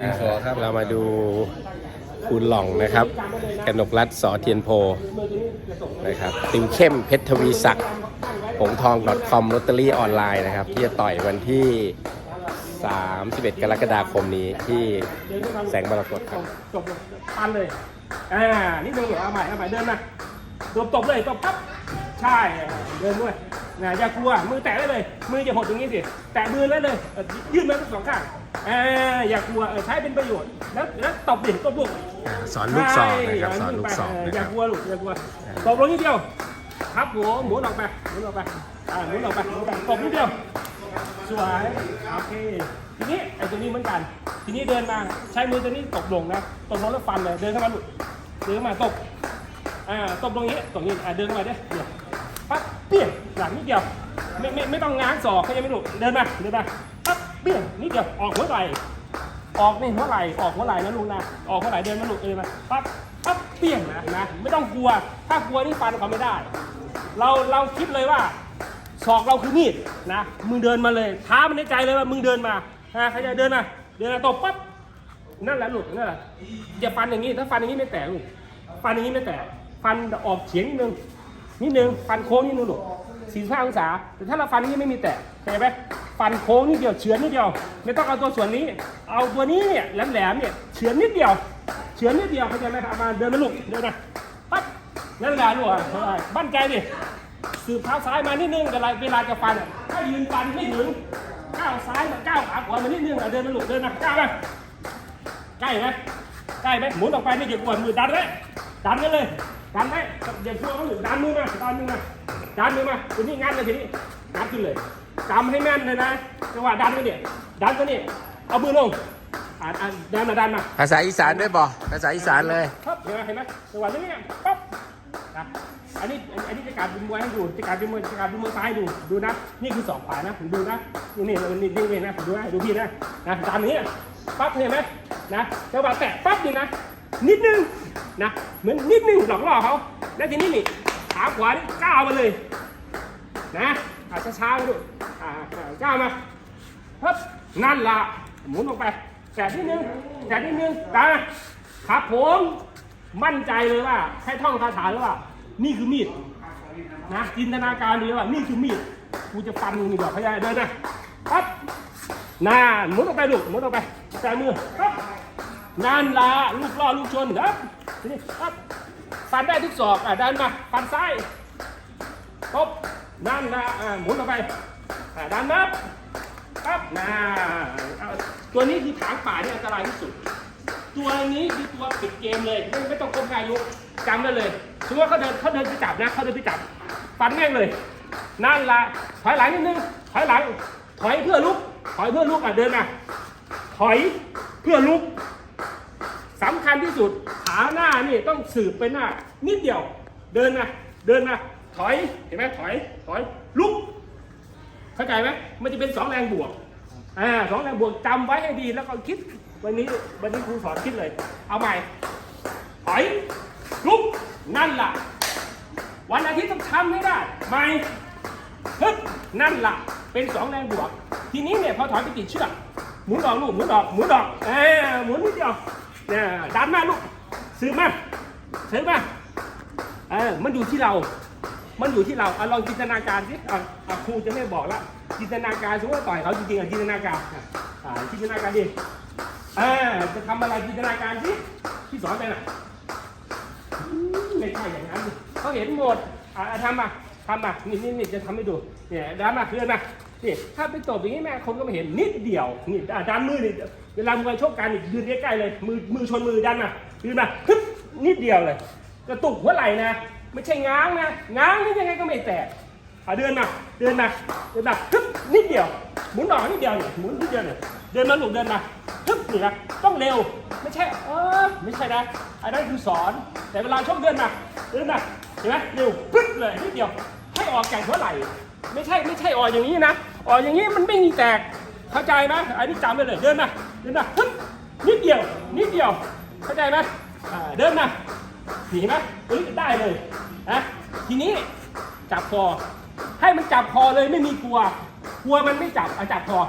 ดินสอครับเรามาดูคุณหล่องนะครับ กนกรัตสอเทียนโพนะครับติวเข้มเพชรทวีศักดิ์หงทอง .com ลอตเตอรี่ออนไลน์นะครับ ที่จะต่อยวันที่ 31 กรกฎาคมนี้ที่แสงมรกตครับจบปันเลย อ่า นี่เดูเอาใหม่เอาใหม่เดินมาตบตบเลยตบปั๊บ ใช่ เดินด้วย นะอย่ากลัวมือแตะได้เลย มือจะหดตรงนี้สิ แตะมือได้เลยเอ่อยื่นมาทั้งสองข้างอ่าอย่ากลัวเออใช้เป็นประโยชน์ แล้วแล้วตบดิตบลูกสอนลูกศอกนะครับใช่สอนลูกศอกเออนะอคย่ารับ กลัวลูกอย่ากลัวตบลงนิดเดียว ครับหัวหมุนออกไปหมุนออกไปอ่าหมุนออกไปหมุนออกไปตบนิดเดียว สวยโอเคทีนี้ไอ้ตัวนี้เหมือนกัน ทีนี้เดินมาใช้มือตัวนี้ตบลงนะตบลงแล้วฟันเลยเดินเข้ามาลูกเดินเข้ามาตบอ่าตบตรงนี้ตรงนี้อ่าเดินเข้ามาเด้เดี๋ยวปั๊บเปี้ยง หลังนิดเดียวไม่ไม่ไม่ต้องง้างศอกเขายังไม่ลูกเดินมาเดินมาปั๊บเปี้ยนิดเดียวออกหัวไหล่ออกนี่หัวไหล่ออกหัวไหล่นะลูกนะออกหัวไหล่เดินมาลูกเดินมาปั๊บปั๊บเปี้ยงนะนะไม่ต้องกลัว ถ้ากลัวนี่ฟันเขาไม่ได้ เราเราคิดเลยว่าศอกเราคือมีดนะมึงเดินมาเลยท้ามันในใจเลยว่ามึงเดินมาฮะใครจะเดินมาเดินมาตบปั๊บนั่นแหละลูกนั่นแหละอย่าฟันอย่างนี้ถ้าฟันอย่างนี้ไม่แตกลูกฟันอย่างนี้ไม่แตกฟันออกเฉียงนิดนึงนิดนึงฟันโค้งนิดนึงลูก สี่ห้าองศา แต่ถ้าเราฟันนี้ไม่มีแตกเข้าใจไหมฟันโค้งนิดเดียวเฉือนนิดเดียว ไม่ต้องเอาตัวส่วนนี้ เอาตัวนี้เนี่ยแหลมๆเนี่ยเฉือนนิดเดียวเฉือนนิดเดียวเข้าใจไหมครับมาเดินมาลูกเดินมาปั๊บนั่นแหละลูกอะบ้านใจดิสืบเท้าซ้ายมานิดนึงเวลาเวลาจะฟันถ้ายืนฟันไม่ถึงก้าวซ้ายมาก้าวขาขวามานิดนึงเดินมาลูกเดินมาก้าวมาใกล้ไหมใกล้ไหมหมุนออกไปไม่เกี่ยวกับมือดันไว้ดันกันเลยดันไว้อย่าพวเขาอยู่ดันมือมาดันมือมา ดันมือมาทีนี้งัดเลยทีนี้งัดขึ้นเลยจำให้แม่นเลยนะจังหวะดันกันเนี่ยดันกันเนี่ยเอามือลงอ่าอ่าดันมาดันมาภาษาอีสานด้วยบ่ภาษาอีสานเลยครับเห็นไหมเห็นไหมจังหวะนี้เนี่ยปั๊บนะอันนี้อันนี้จะการเป็นมวยให้ดูจะการเป็นมวยจะการเป็นมวยซ้ายดูดูนะ นี่คือสองขวานะผมดูนะนี่นี่นี่นี่นี่นะผมดูนะดูพี่นะนะตามนี้ปั๊บเห็นไหมนะจังหวะแตะปั๊บนี่นะนิดนึงนะเหมือนนิดนึงหลอกล่อเขาแล้วทีนี้นี่ ขาขวานี่ก้าวมาเลย นะอาช้าๆมาดูอ่าก้าวมาฮึบนั่นละหมุนออกไปแตะนิดนึงแตะนิดนึงตาครับผมมั่นใจเลยว่าให้ท่องคาถาเลยว่า นี่คือมีดนะจินตนาการดีว่า นี่คือมีดกูจะฟันมึงนี่บอกเขาใหญ่เดินนะปั๊บน่าหมุนออกไปลูกหมุนออกไปใส่มือปั๊บนั่นละลูกล่อลูกชนครับทีนี้ปั๊บ ฟันได้ทุกศอกอะดันมาฟันซ้ายปบนั่นละอ่าหมุนออกไปอ่าดันนับปั๊บน่าตัวนี้คือถางป่าที่อันตรายที่สุด ตัวนี้คือตัวปิดเกมเลย ไม่ไม่ต้องก้มหน้ายุจำได้เลยสมมติว่าเขาเดินเขาเดินไปจับนะเขาเดินไปจับฟันแม่งเลย นั่นละถอยหลังนิดนึงถอยหลัง ถอยเพื่อลุก ถอยเพื่อลุกอะเดินมาถอยเพื่อลุก สำคัญที่สุดขาหน้านี่ต้องสืบไปหน้า นิดเดียวเดินมาเดินมาถอยเห็นไหมถอยถอยลุกเข้าใจไหมมันจะเป็นสองแรงบวกอ่าสองแรงบวกจำไว้ให้ดีแล้วก็คิดวันนี้วันนี้ครูสอนคิดเลย เอาใหม่ถอยลุกนั่นล่ะ วันอาทิตย์ต้องทำให้ได้ใหม่ฮึบนั่นล่ะ เป็นสองแรงบวก ทีนี้เนี่ยพอถอยไปติดเชือกหมุนออกลูกหมุนออกหมุนออกเออหมุนนิดเดียว นี่ยดันมาลูกซื้อมาซื้อมาเออมันอยู่ที่เรา มันอยู่ที่เราเอาลองจินตนาการสิอะครูจะไม่บอกละจินตนาการสมมติว่าต่อยเขาจริงๆอะจินตนาการอ่าจินตนาการดิเออจะทำอะไรจินตนาการสิที่สอนไปน่ะไม่ใช่อย่างนั้นเขาเห็นหมดอะอะทำมาทำมานี่นี่นี่จะทำให้ดูเนี่ยดันมาเพื่อนมา นี่ถ้าไปตบอย่างนี้แม่คนก็ไม่เห็นนิดเดียวนี่อะดันมือนี่เวลามวยชกกันนี่ยืนใกล้ๆเลย มือมือชนมือดันมายืนมาฮึบนิดเดียวเลยกระตุกหัวไหล่นะ ไม่ใช่ง้างนะง้างนี่ยังไงก็ไม่แตกเอาเดินมาเดินมาเดินมาฮึบนิดเดียวหมุนออกนิดเดียวเนี่ยหมุนนิดเดียวเนี่ยเดินมาหลุกเดินมาฮึบนี่นะต้องเร็วไม่ใช่เออไม่ใช่นะอันนั้นคือสอนแต่เวลาชกเดินมาเดินมาเห็นไหมเร็วปึ๊บเลยนิดเดียว ออกจากหัวไหล่ไม่ใช่ไม่ใช่ออกอย่างนี้นะออกอย่างนี้มันไม่มีแตกเข้าใจไหมอันนี้จำไว้เลยเดินมาเดินมาฮึบนิดเดียวนิดเดียวเข้าใจไหมเดินมาเห็นไหมเอ้ยได้เลยนะทีนี้จับคอให้มันจับคอเลยไม่มีกลัว กลัวมันไม่จับอะจับคอ